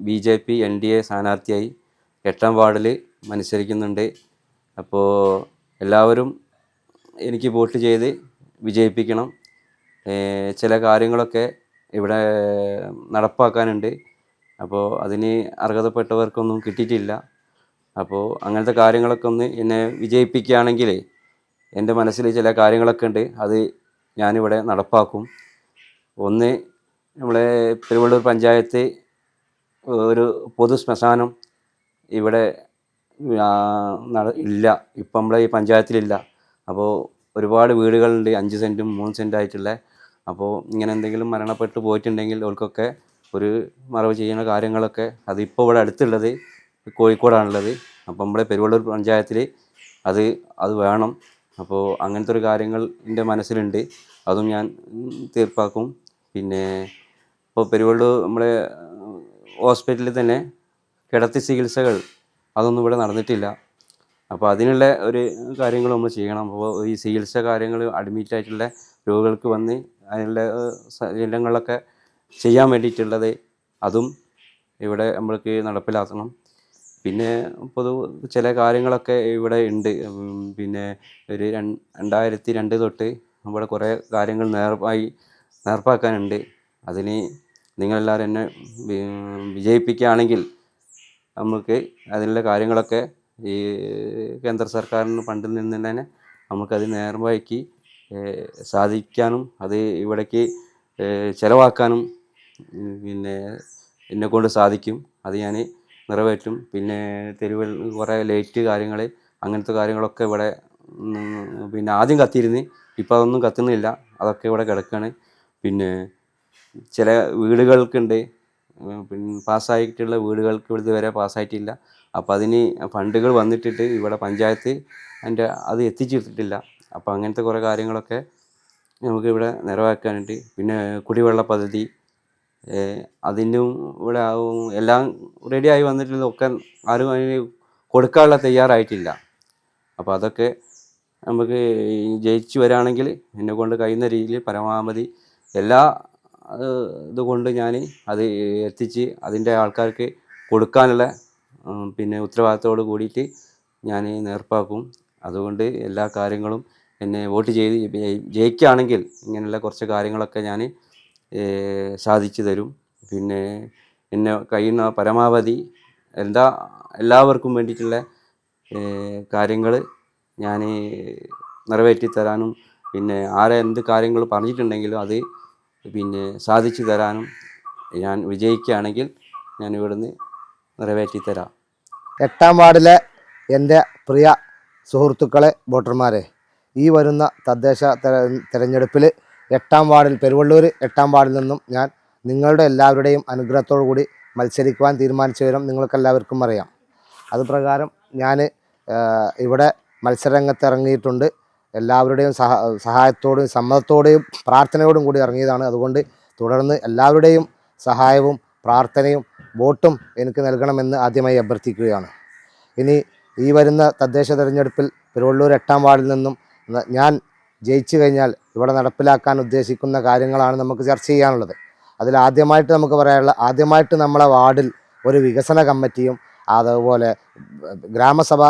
B J P N D A സ്ഥാനാർത്ഥിയായി എട്ടാം വാർഡിൽ മത്സരിക്കുന്നുണ്ട്. അപ്പോൾ എല്ലാവരും എനിക്ക് വോട്ട് ചെയ്ത് വിജയിപ്പിക്കണം. ചില കാര്യങ്ങളൊക്കെ ഇവിടെ നടപ്പാക്കാനുണ്ട്. അപ്പോൾ അതിന് അർഹതപ്പെട്ടവർക്കൊന്നും കിട്ടിയിട്ടില്ല. അപ്പോൾ അങ്ങനത്തെ കാര്യങ്ങളൊക്കെ ഒന്ന് എന്നെ വിജയിപ്പിക്കുകയാണെങ്കിൽ എന്റെ മനസ്സിൽ ചില കാര്യങ്ങളൊക്കെ ഉണ്ട്. അത് ഞാനിവിടെ നടപ്പാക്കും. ഒന്ന് നമ്മളെ പെരുവള്ളൂർ പഞ്ചായത്ത് ഒരു പൊതു ശ്മശാനം ഇവിടെ ഇല്ല. ഇപ്പം നമ്മളെ ഈ പഞ്ചായത്തിലില്ല. അപ്പോൾ ഒരുപാട് വീടുകളുണ്ട്. അഞ്ച് സെന്റും മൂന്ന് സെന്റും ആയിട്ടുള്ള അപ്പോൾ ഇങ്ങനെ എന്തെങ്കിലും മരണപ്പെട്ട് പോയിട്ടുണ്ടെങ്കിൽ അവർക്കൊക്കെ ഒരു മറവ് ചെയ്യുന്ന കാര്യങ്ങളൊക്കെ അതിപ്പോൾ ഇവിടെ അടുത്തുള്ളത് കോഴിക്കോടാണുള്ളത്. അപ്പോൾ നമ്മുടെ പെരുവള്ളൂർ പഞ്ചായത്തിൽ അത് അത് വേണം. അപ്പോൾ അങ്ങനത്തെ ഒരു കാര്യങ്ങൾ എന്റെ മനസ്സിലുണ്ട്. അതും ഞാൻ തീർപ്പാക്കും. പിന്നെ ഇപ്പോൾ പെരുവള്ളൂർ നമ്മളെ ഹോസ്പിറ്റലിൽ തന്നെ കിടത്തി ചികിത്സകൾ അതൊന്നും ഇവിടെ നടന്നിട്ടില്ല. അപ്പോൾ അതിനുള്ള ഒരു കാര്യങ്ങൾ നമ്മൾ ചെയ്യണം. അപ്പോൾ ഈ ചികിത്സ കാര്യങ്ങൾ അഡ്മിറ്റ് ആയിട്ടുള്ള രോഗികൾക്ക് വന്ന് അതിനുള്ള ശല്യങ്ങളൊക്കെ ചെയ്യാൻ വേണ്ടിയിട്ടുള്ളത് അതും ഇവിടെ നമ്മൾക്ക് നടപ്പിലാക്കണം. പിന്നെ പൊതു ചില കാര്യങ്ങളൊക്കെ ഇവിടെ ഉണ്ട്. പിന്നെ ഒരു രണ്ട് രണ്ടായിരത്തി രണ്ട് തൊട്ട് ഇവിടെ കുറേ കാര്യങ്ങൾ നേർപ്പായി നേർപ്പാക്കാനുണ്ട്. അതിന് നിങ്ങളെല്ലാവരും എന്നെ വിജയിപ്പിക്കുകയാണെങ്കിൽ നമുക്ക് അതിനുള്ള കാര്യങ്ങളൊക്കെ ഈ കേന്ദ്ര സർക്കാരിന് ഫണ്ടിൽ നിന്ന് തന്നെ നമുക്കത് നേർവഴിക്ക് സാധിക്കാനും അത് ഇവിടേക്ക് ചിലവാക്കാനും പിന്നെ എന്നെ കൊണ്ട് സാധിക്കും. അത് ഞാൻ നിറവേറ്റും. പിന്നെ തെരുവിൽ കുറേ ലൈറ്റ് കാര്യങ്ങൾ അങ്ങനത്തെ കാര്യങ്ങളൊക്കെ ഇവിടെ പിന്നെ ആദ്യം കത്തിയിരുന്ന്. ഇപ്പോൾ അതൊന്നും കത്തുന്നില്ല. അതൊക്കെ ഇവിടെ കിടക്കുകയാണ് പിന്നെ ചില വീടുകൾക്കുണ്ട്. പിന്നെ പാസ്സായിട്ടുള്ള വീടുകൾക്ക് ഇതുവരെ പാസ്സായിട്ടില്ല. അപ്പോൾ അതിന് ഫണ്ടുകൾ വന്നിട്ടിട്ട് ഇവിടെ പഞ്ചായത്ത് അതിന്റെ അത് എത്തിച്ചിട്ടില്ല അപ്പോൾ അങ്ങനത്തെ കുറേ കാര്യങ്ങളൊക്കെ നമുക്കിവിടെ ഇവിടെ നിറവേറ്റാനുണ്ട് പിന്നെ കുടിവെള്ള പദ്ധതി അതിനും ഇവിടെ എല്ലാം റെഡിയായി വന്നിട്ടുള്ളതൊക്കെ ആരും അതിന് കൊടുക്കാനുള്ള തയ്യാറായിട്ടില്ല. അപ്പോൾ അതൊക്കെ നമുക്ക് ജയിച്ചു വരാണെങ്കിൽ എന്നെ കൊണ്ട് കഴിയുന്ന രീതിയിൽ പരമാവധി എല്ലാ ഇതുകൊണ്ട് ഞാൻ അത് എത്തിച്ച് അതിന്റെ ആൾക്കാർക്ക് കൊടുക്കാനുള്ള പിന്നെ ഉത്തരവാദിത്തത്തോട് കൂടിയിട്ട് ഞാൻ നേർപ്പാക്കും അതുകൊണ്ട് എല്ലാ കാര്യങ്ങളും എന്നെ വോട്ട് ചെയ്ത് ജയി- ജയിക്കുകയാണെങ്കിൽ ഇങ്ങനെയുള്ള കുറച്ച് കാര്യങ്ങളൊക്കെ ഞാൻ സാധിച്ചു തരും. പിന്നെ എന്നെ കഴിയുന്ന പരമാവധി എന്താ എല്ലാവർക്കും വേണ്ടിയിട്ടുള്ള കാര്യങ്ങൾ ഞാൻ നിറവേറ്റി തരാനും പിന്നെ ആരെ എന്ത് കാര്യങ്ങൾ പറഞ്ഞിട്ടുണ്ടെങ്കിലും അത് പിന്നെ സാധിച്ചു തരാനും ഞാൻ വിജയിക്കുകയാണെങ്കിൽ ഞാൻ ഇവിടുന്ന് നിറവേറ്റി തരാം എട്ടാം വാർഡിലെ എന്റെ പ്രിയ സുഹൃത്തുക്കളെ വോട്ടർമാരെ ഈ വരുന്ന തദ്ദേശ തെര- തെരഞ്ഞെടുപ്പിൽ എട്ടാം വാർഡിൽ പെരുവള്ളൂർ എട്ടാം വാർഡിൽ നിന്നും ഞാൻ നിങ്ങളുടെ എല്ലാവരുടെയും അനുഗ്രഹത്തോടു കൂടി മത്സരിക്കുവാൻ തീരുമാനിച്ച വിവരം നിങ്ങൾക്കെല്ലാവർക്കും അറിയാം. അതുപ്രകാരം ഞാൻ ഇവിടെ മത്സരരംഗത്ത് ഇറങ്ങിയിട്ടുണ്ട്. എല്ലാവരുടെയും സഹ സഹായത്തോടും സമ്മതത്തോടെയും പ്രാർത്ഥനയോടും കൂടി ഇറങ്ങിയതാണ്. അതുകൊണ്ട് തുടർന്ന് എല്ലാവരുടെയും സഹായവും പ്രാർത്ഥനയും വോട്ടും എനിക്ക് നൽകണമെന്ന് ആദ്യമായി അഭ്യർത്ഥിക്കുകയാണ്. ഇനി ഈ വരുന്ന തദ്ദേശ തെരഞ്ഞെടുപ്പിൽ പെരുവള്ളൂർ എട്ടാം വാർഡിൽ നിന്നും ഞാൻ ജയിച്ചു കഴിഞ്ഞാൽ ഇവിടെ നടപ്പിലാക്കാൻ ഉദ്ദേശിക്കുന്ന കാര്യങ്ങളാണ് നമുക്ക് ചർച്ച ചെയ്യാനുള്ളത്. അതിൽ ആദ്യമായിട്ട് നമുക്ക് പറയാനുള്ള ആദ്യമായിട്ട് നമ്മളെ വാർഡിൽ ഒരു വികസന കമ്മിറ്റിയും അതുപോലെ ഗ്രാമസഭ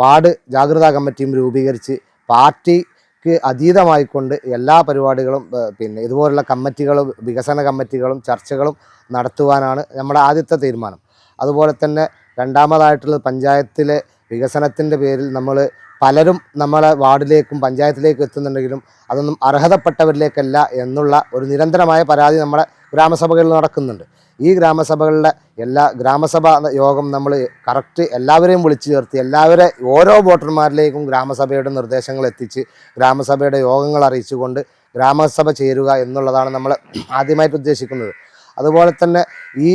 വാർഡ് ജാഗ്രതാ കമ്മിറ്റിയും രൂപീകരിച്ച് പാർട്ടിക്ക് അതീതമായിക്കൊണ്ട് എല്ലാ പരിപാടികളും പിന്നെ ഇതുപോലുള്ള കമ്മിറ്റികളും വികസന കമ്മിറ്റികളും ചർച്ചകളും നടത്തുവാനാണ് നമ്മുടെ ആദ്യത്തെ തീരുമാനം. അതുപോലെ തന്നെ രണ്ടാമതായിട്ടുള്ള പഞ്ചായത്തിലെ വികസനത്തിന്റെ പേരിൽ നമ്മൾ പലരും നമ്മളെ വാർഡിലേക്കും പഞ്ചായത്തിലേക്കും എത്തുന്നുണ്ടെങ്കിലും അതൊന്നും അർഹതപ്പെട്ടവരിലേക്കല്ല എന്നുള്ള ഒരു നിരന്തരമായ പരാതി നമ്മുടെ ഗ്രാമസഭകളിൽ നടക്കുന്നുണ്ട്. ഈ ഗ്രാമസഭകളിലെ എല്ലാ ഗ്രാമസഭ യോഗം നമ്മൾ കറക്റ്റ് എല്ലാവരെയും വിളിച്ചു ചേർത്തി എല്ലാവരെ ഓരോ വോട്ടർമാരിലേക്കും ഗ്രാമസഭയുടെ നിർദ്ദേശങ്ങൾ എത്തിച്ച് ഗ്രാമസഭയുടെ യോഗങ്ങൾ അറിയിച്ചുകൊണ്ട് ഗ്രാമസഭ ചേരുക എന്നുള്ളതാണ് നമ്മൾ ആദ്യമായിട്ട് ഉദ്ദേശിക്കുന്നത്. അതുപോലെ തന്നെ ഈ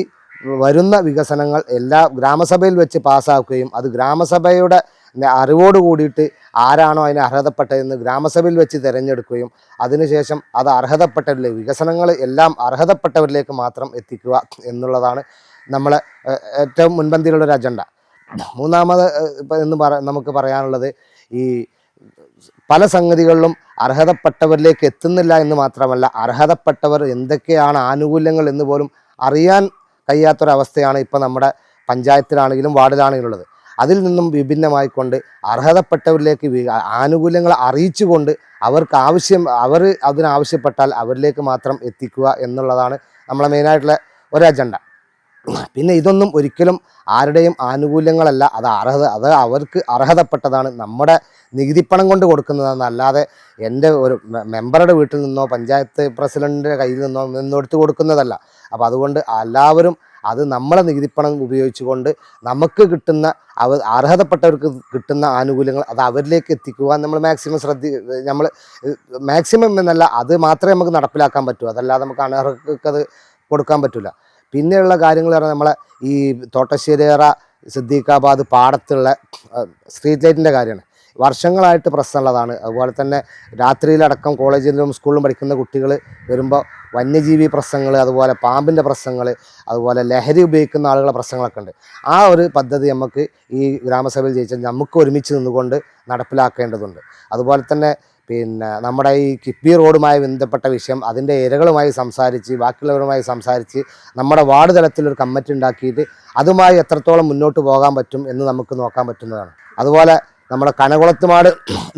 വരുന്ന വികസനങ്ങൾ എല്ലാ ഗ്രാമസഭയിൽ വെച്ച് പാസ്സാക്കുകയും അത് ഗ്രാമസഭയുടെ അറിവോട് കൂടിയിട്ട് ആരാണോ അതിന് അർഹതപ്പെട്ടതെന്ന് ഗ്രാമസഭയിൽ വെച്ച് തിരഞ്ഞെടുക്കുകയും അതിനുശേഷം അത് അർഹതപ്പെട്ടവരിലേക്ക് വികസനങ്ങൾ എല്ലാം അർഹതപ്പെട്ടവരിലേക്ക് മാത്രം എത്തിക്കുക എന്നുള്ളതാണ് നമ്മളെ ഏറ്റവും മുൻപന്തിയിലുള്ള ഒരു അജണ്ട. മൂന്നാമത് എന്ന് പറ നമുക്ക് പറയാനുള്ളത് ഈ പല സംഗതികളിലും അർഹതപ്പെട്ടവരിലേക്ക് എത്തുന്നില്ല എന്ന് മാത്രമല്ല അർഹതപ്പെട്ടവർ എന്തൊക്കെയാണ് ആനുകൂല്യങ്ങൾ എന്ന് പോലും അറിയാൻ കഴിയാത്തൊരവസ്ഥയാണ് ഇപ്പോൾ നമ്മുടെ പഞ്ചായത്തിലാണെങ്കിലും വാർഡിലാണെങ്കിലും ഉള്ളത്. അതിൽ നിന്നും വിഭിന്നമായിക്കൊണ്ട് അർഹതപ്പെട്ടവരിലേക്ക് ആനുകൂല്യങ്ങൾ അറിയിച്ചുകൊണ്ട് അവർക്ക് ആവശ്യം അവർ അതിനാവശ്യപ്പെട്ടാൽ അവരിലേക്ക് മാത്രം എത്തിക്കുക എന്നുള്ളതാണ് നമ്മളെ മെയിനായിട്ടുള്ള ഒരു അജണ്ട പിന്നെ ഇതൊന്നും ഒരിക്കലും ആരുടെയും ആനുകൂല്യങ്ങളല്ല. അത് അർഹത അത് അവർക്ക് അർഹതപ്പെട്ടതാണ്. നമ്മുടെ നികുതിപ്പണം കൊണ്ട് കൊടുക്കുന്നതാണ് അല്ലാതെ എന്റെ ഒരു മെമ്പറുടെ വീട്ടിൽ നിന്നോ പഞ്ചായത്ത് പ്രസിഡന്റിന്റെ കയ്യിൽ നിന്നോ നിന്നെടുത്ത് കൊടുക്കുന്നതല്ല. അപ്പോൾ അതുകൊണ്ട് എല്ലാവരും അത് നമ്മളെ നികുതിപ്പണം ഉപയോഗിച്ചുകൊണ്ട് നമുക്ക് കിട്ടുന്ന അവ അർഹതപ്പെട്ടവർക്ക് കിട്ടുന്ന ആനുകൂല്യങ്ങൾ അത് അവരിലേക്ക് എത്തിക്കുക നമ്മൾ മാക്സിമം ശ്രദ്ധി നമ്മൾ മാക്സിമം എന്നല്ല അത് മാത്രമേ നമുക്ക് നടപ്പിലാക്കാൻ പറ്റൂ. അതല്ലാതെ നമുക്ക് അനർഹർക്ക് അത് കൊടുക്കാൻ പറ്റില്ല പിന്നെയുള്ള കാര്യങ്ങൾ പറഞ്ഞാൽ നമ്മളെ ഈ തോട്ടശ്ശേരിയറ സിദ്ദീഖാബാദ് പാടത്തുള്ള സ്ട്രീറ്റ് ലൈറ്റിന്റെ കാര്യമാണ്. വർഷങ്ങളായിട്ട് പ്രശ്നമുള്ളതാണ്. അതുപോലെ തന്നെ രാത്രിയിലടക്കം കോളേജിലും സ്കൂളിലും പഠിക്കുന്ന കുട്ടികൾ വരുമ്പോൾ വന്യജീവി പ്രശ്നങ്ങൾ അതുപോലെ പാമ്പിന്റെ പ്രശ്നങ്ങൾ അതുപോലെ ലഹരി ഉപയോഗിക്കുന്ന ആളുകളുടെ പ്രശ്നങ്ങളൊക്കെ ഉണ്ട്. ആ ഒരു പദ്ധതി നമുക്ക് ഈ ഗ്രാമസഭയിൽ ജയിച്ചാൽ നമുക്ക് ഒരുമിച്ച് നിന്നുകൊണ്ട് നടപ്പിലാക്കേണ്ടതുണ്ട്. അതുപോലെ തന്നെ പിന്നെ നമ്മുടെ ഈ കിപ്പി റോഡുമായി ബന്ധപ്പെട്ട വിഷയം അതിന്റെ ഇരകളുമായി സംസാരിച്ച് ബാക്കിയുള്ളവരുമായി സംസാരിച്ച് നമ്മുടെ വാർഡ് തലത്തിലൊരു കമ്മിറ്റി ഉണ്ടാക്കിയിട്ട് അതുമായി എത്രത്തോളം മുന്നോട്ട് പോകാൻ പറ്റും എന്ന് നമുക്ക് നോക്കാൻ പറ്റുന്നതാണ്. അതുപോലെ നമ്മുടെ കനകുളത്തുമാട്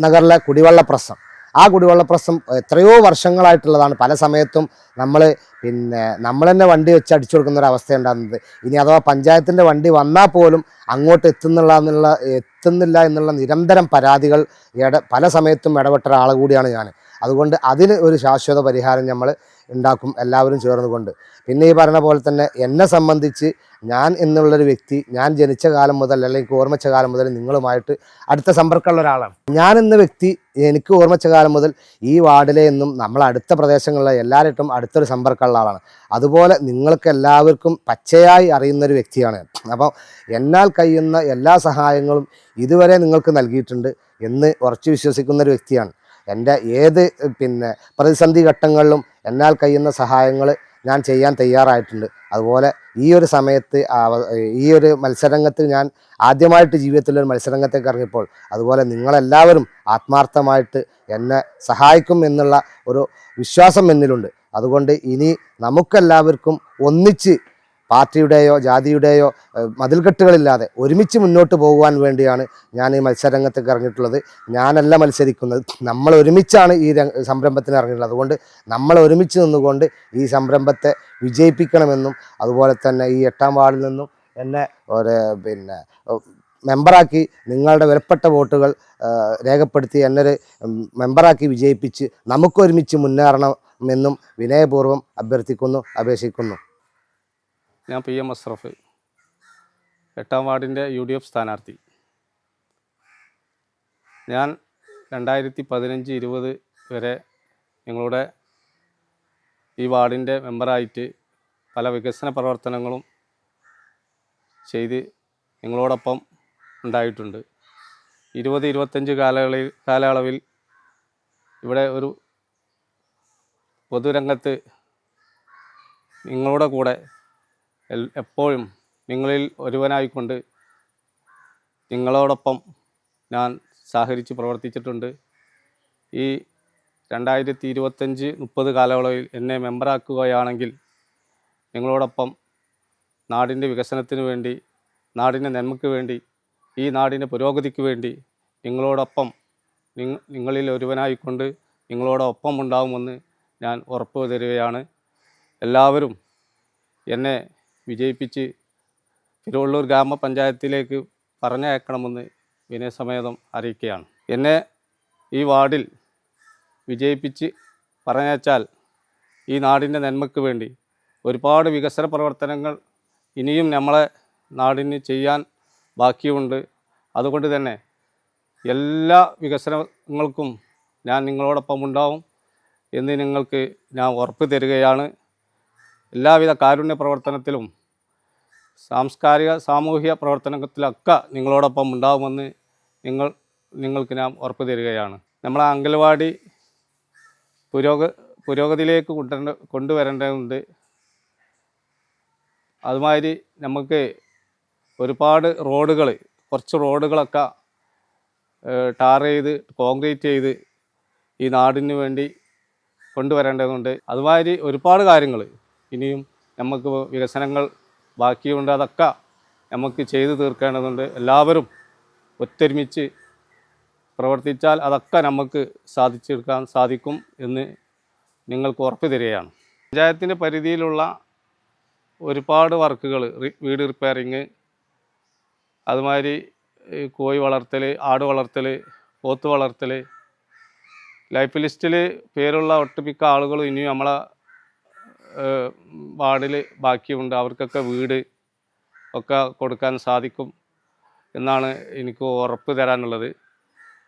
നഗറിലെ കുടിവെള്ള പ്രശ്നം. ആ കുടിവെള്ള പ്രശ്നം എത്രയോ വർഷങ്ങളായിട്ടുള്ളതാണ്. പല സമയത്തും നമ്മൾ പിന്നെ നമ്മൾ തന്നെ വണ്ടി വെച്ച് അടിച്ചു കൊടുക്കുന്ന ഒരു അവസ്ഥ ഉണ്ടാകുന്നത് ഇനി അഥവാ പഞ്ചായത്തിന്റെ വണ്ടി വന്നാൽ പോലും അങ്ങോട്ട് എത്തുന്നുള്ള എന്നുള്ള എത്തുന്നില്ല എന്നുള്ള നിരന്തരം പരാതികൾ ഇട പല സമയത്തും ഇടപെട്ട ഒരാൾ കൂടിയാണ് ഞാൻ. അതുകൊണ്ട് അതിന് ഒരു ശാശ്വത പരിഹാരം നമ്മൾ ഉണ്ടാക്കും എല്ലാവരും ചേർന്നുകൊണ്ട്. പിന്നെ ഈ പറഞ്ഞ പോലെ തന്നെ എന്നെ സംബന്ധിച്ച് ഞാൻ എന്നുള്ളൊരു വ്യക്തി ഞാൻ ജനിച്ച കാലം മുതൽ അല്ലെങ്കിൽ ഓർമ്മിച്ച കാലം മുതൽ നിങ്ങളുമായിട്ട് അടുത്ത സമ്പർക്കമുള്ള ഒരാളാണ്. ഞാൻ എന്ന വ്യക്തി എനിക്ക് ഓർമ്മിച്ച കാലം മുതൽ ഈ വാർഡിലെ എന്നും നമ്മൾ അടുത്ത പ്രദേശങ്ങളിലെ എല്ലാവരായിട്ടും അടുത്തൊരു സമ്പർക്കമുള്ള ആളാണ്. അതുപോലെ നിങ്ങൾക്ക് എല്ലാവർക്കും പച്ചയായി അറിയുന്ന ഒരു വ്യക്തിയാണ് അപ്പോൾ എന്നാൽ കഴിയുന്ന എല്ലാ സഹായങ്ങളും ഇതുവരെ നിങ്ങൾക്ക് നൽകിയിട്ടുണ്ട് എന്ന് ഉറച്ചു വിശ്വസിക്കുന്ന ഒരു വ്യക്തിയാണ്. എന്റെ ഏത് പിന്നെ പ്രതിസന്ധി ഘട്ടങ്ങളിലും എന്നാൽ കഴിയുന്ന സഹായങ്ങൾ ഞാൻ ചെയ്യാൻ തയ്യാറായിട്ടുണ്ട്. അതുപോലെ ഈ ഒരു സമയത്ത് ഈ ഒരു മത്സരരംഗത്ത് ഞാൻ ആദ്യമായിട്ട് ജീവിതത്തിൽ ഒരു മത്സരരംഗത്തേക്ക് ഇറങ്ങിയപ്പോൾ അതുപോലെ നിങ്ങളെല്ലാവരും ആത്മാർത്ഥമായിട്ട് എന്നെ സഹായിക്കും എന്നുള്ള ഒരു വിശ്വാസം എന്നിലുണ്ട്. അതുകൊണ്ട് ഇനി നമുക്കെല്ലാവർക്കും ഒന്നിച്ച് പാർട്ടിയുടെയോ ജാതിയുടെയോ മതിൽകെട്ടുകളില്ലാതെ ഒരുമിച്ച് മുന്നോട്ട് പോകുവാൻ വേണ്ടിയാണ് ഞാൻ ഈ മത്സരരംഗത്തേക്ക് ഇറങ്ങിയിട്ടുള്ളത്. ഞാനല്ല മത്സരിക്കുന്നത്. നമ്മൾ ഒരുമിച്ചാണ് ഈ സംരംഭത്തിന് ഇറങ്ങിയിട്ടുള്ളത്. അതുകൊണ്ട് നമ്മൾ ഒരുമിച്ച് നിന്നുകൊണ്ട് ഈ സംരംഭത്തെ വിജയിപ്പിക്കണമെന്നും അതുപോലെ തന്നെ ഈ എട്ടാം വാർഡിൽ നിന്നും എന്നെ ഒരു പിന്നെ മെമ്പറാക്കി നിങ്ങളുടെ വിലപ്പെട്ട വോട്ടുകൾ രേഖപ്പെടുത്തി എന്നൊരു മെമ്പറാക്കി വിജയിപ്പിച്ച് നമുക്കൊരുമിച്ച് മുന്നേറണമെന്നും വിനയപൂർവം അഭ്യർത്ഥിക്കുന്നു അപേക്ഷിക്കുന്നു. ഞാൻ പി എം അഷ്റഫ് എട്ടാം വാർഡിന്റെ യു ഡി എഫ് സ്ഥാനാർത്ഥി. ഞാൻ രണ്ടായിരത്തി പതിനഞ്ച് ഇരുപത് വരെ ഞങ്ങളുടെ ഈ വാർഡിന്റെ മെമ്പറായിട്ട് പല വികസന പ്രവർത്തനങ്ങളും ചെയ്ത് നിങ്ങളോടൊപ്പം ഉണ്ടായിട്ടുണ്ട്. ഇരുപത് ഇരുപത്തഞ്ച് കാലയളവിൽ കാലയളവിൽ ഇവിടെ ഒരു പൊതുരംഗത്ത് നിങ്ങളുടെ കൂടെ എപ്പോഴും നിങ്ങളിൽ ഒരുവനായിക്കൊണ്ട് നിങ്ങളോടൊപ്പം ഞാൻ സഹകരിച്ച് പ്രവർത്തിച്ചിട്ടുണ്ട്. ഈ രണ്ടായിരത്തി ഇരുപത്തഞ്ച് മുപ്പത് കാലയളവിൽ എന്നെ മെമ്പറാക്കുകയാണെങ്കിൽ നിങ്ങളോടൊപ്പം നാടിന്റെ വികസനത്തിന് വേണ്ടി നാടിന്റെ നന്മയ്ക്ക് വേണ്ടി ഈ നാടിന്റെ പുരോഗതിക്ക് വേണ്ടി നിങ്ങളോടൊപ്പം നിങ്ങളിൽ ഒരുവനായിക്കൊണ്ട് നിങ്ങളോടൊപ്പം ഉണ്ടാകുമെന്ന് ഞാൻ ഉറപ്പ് തരികയാണ്. എല്ലാവരും എന്നെ വിജയിപ്പിച്ച് തിരുവള്ളൂർ ഗ്രാമപഞ്ചായത്തിലേക്ക് പറഞ്ഞയക്കണമെന്ന് വിനയസമേതം അറിയിക്കുകയാണ്. എന്നെ ഈ വാർഡിൽ വിജയിപ്പിച്ച് പറഞ്ഞയച്ചാൽ ഈ നാടിന്റെ നന്മയ്ക്ക് വേണ്ടി ഒരുപാട് വികസന പ്രവർത്തനങ്ങൾ ഇനിയും നമ്മളെ നാടിന് ചെയ്യാൻ ബാക്കിയുണ്ട്. അതുകൊണ്ട് തന്നെ എല്ലാ വികസനങ്ങൾക്കും ഞാൻ നിങ്ങളോടൊപ്പം ഉണ്ടാവും. എന്ന് നിങ്ങൾക്ക് ഞാൻ ഉറപ്പ് തരികയാണ്. എല്ലാവിധ കാരുണ്യ പ്രവർത്തനത്തിലും സാംസ്കാരിക സാമൂഹിക പ്രവർത്തനത്തിലൊക്കെ നിങ്ങളോടൊപ്പം ഉണ്ടാകുമെന്ന് നിങ്ങൾ നിങ്ങൾക്ക് ഞാൻ ഉറപ്പ് തരികയാണ്. നമ്മളെ അംഗൻവാടി പുരോഗ പുരോഗതിയിലേക്ക് കൊണ്ടുവരേണ്ട കൊണ്ടുവരേണ്ടതുണ്ട്. അതുമാതിരി നമുക്ക് ഒരുപാട് റോഡുകൾ കുറച്ച് റോഡുകളൊക്കെ ടാർ ചെയ്ത് കോൺക്രീറ്റ് ചെയ്ത് ഈ നാടിന് വേണ്ടി കൊണ്ടുവരേണ്ടതുണ്ട്. അതുമാതിരി ഒരുപാട് കാര്യങ്ങൾ ഇനിയും നമുക്ക് വികസനങ്ങൾ ബാക്കിയുണ്ട്. അതൊക്കെ നമുക്ക് ചെയ്തു തീർക്കേണ്ടതുണ്ട്. എല്ലാവരും ഒത്തൊരുമിച്ച് പ്രവർത്തിച്ചാൽ അതൊക്കെ നമുക്ക് സാധിച്ചെടുക്കാൻ സാധിക്കും എന്ന് നിങ്ങൾക്ക് ഉറപ്പ് തരികയാണ്. പഞ്ചായത്തിന്റെ പരിധിയിലുള്ള ഒരുപാട് വർക്കുകൾ വീട് റിപ്പയറിങ് അതുമാതിരി കോഴി വളർത്തൽ ആട് വളർത്തൽ പോത്ത് വളർത്തൽ ലൈഫ് ലിസ്റ്റിൽ പേരുള്ള ഒട്ടുമിക്ക ആളുകളും ഇനിയും നമ്മളെ വാർഡിൽ ബാക്കിയുണ്ട്. അവർക്കൊക്കെ വീട് ഒക്കെ കൊടുക്കാൻ സാധിക്കും എന്നാണ് എനിക്ക് ഉറപ്പ് തരാനുള്ളത്.